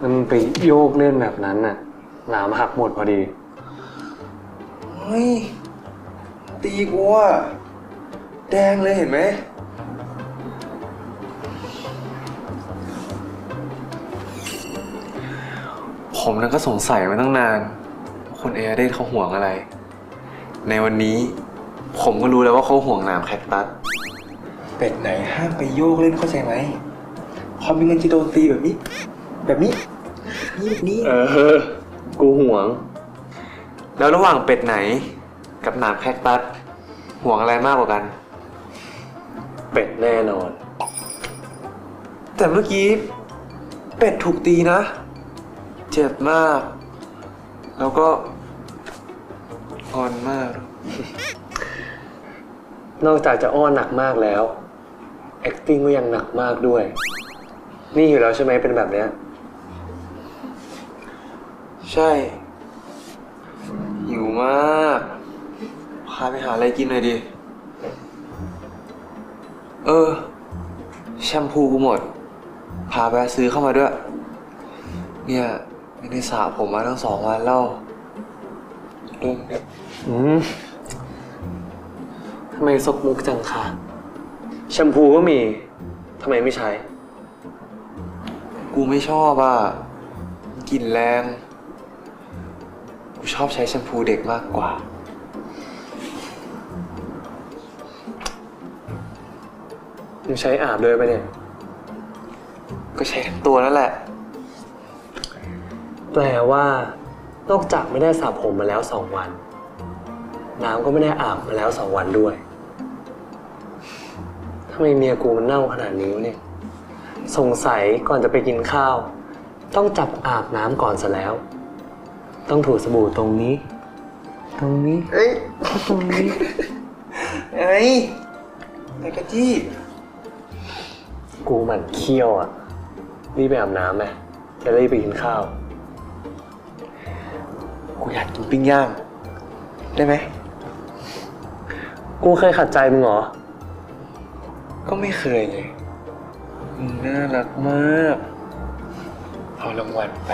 แล้วมันไปโยกเล่นแบบนั้นน่ะหนามหักหมดพอดี เฮ้ย ตีกูอะแดงเลยเห็นไหม ผมนั้นก็สงสัยมาตั้งนานว่าคนเอเดนเขาห่วงอะไร ในวันนี้ ผมก็รู้แล้วว่าเขาห่วงหนามแคคตัส เป็ดไหนห้ามไปโยกเล่นเข้าใจไหมพอมีเงินจะโดนตีแบบนี้ แบบนี้ นี่แบบนี้เออ กูห่วง แล้วระหว่างเป็ดไหน กับหนามแคคตัสห่วงอะไรมากกว่ากัน เป็ดแน่นอน แต่เมื่อกี้ เป็ดถูกตีนะ เจ็บมาก แล้วก็อ่อนมาก นอกจากจะอ้อนหนักมากแล้ว acting ก็ยังหนักมากด้วย นี่อยู่แล้วใช่ไหมเป็นแบบเนี้ย ใช่ หิวมาก พาไปหาอะไรกินหน่อยดิ เออ แชมพูกูหมด พาไปซื้อเข้ามาด้วย เนี่ยไม่ได้สระผมมาตั้งสองวันแล้วดูเนี่ยอืมทำไมซกมุกจังคะแชมพูก็มีทำไมไม่ใช้ กูไม่ชอบอะกลิ่นแรงูชอบใช้แชมพูเด็กมากกว่า มึงใช้อาบเลยไปะเนี่ย ก็ใช้ทั้งตัวนั่นแหละ แปลว่า นอกจากไม่ได้สระผมมาแล้วสองวัน น้ำก็ไม่ได้อาบมาแล้วสองวันด้วยทำไมเมียกูมันเน่าขนาดนี้วะเนี่ย สงสัยก่อนจะไปกินข้าว ต้องจับอาบน้ำก่อนซะแล้ว ต้องถูสบู่ตรงนี้ ตรงนี้เอ้ยตรงนี้ไอ้ไอ้กะจี้ กูหมั่นเคี้ยวอะรีบไปอาบน้ำไหมจะรีบไปกินข้าว กูอยากกินปิ้งย่าง ได้ไหม กูเคยขัดใจมึงเหรอ ก็ไม่เคยเลยมึงน่ารักมาก เอารางวัลไป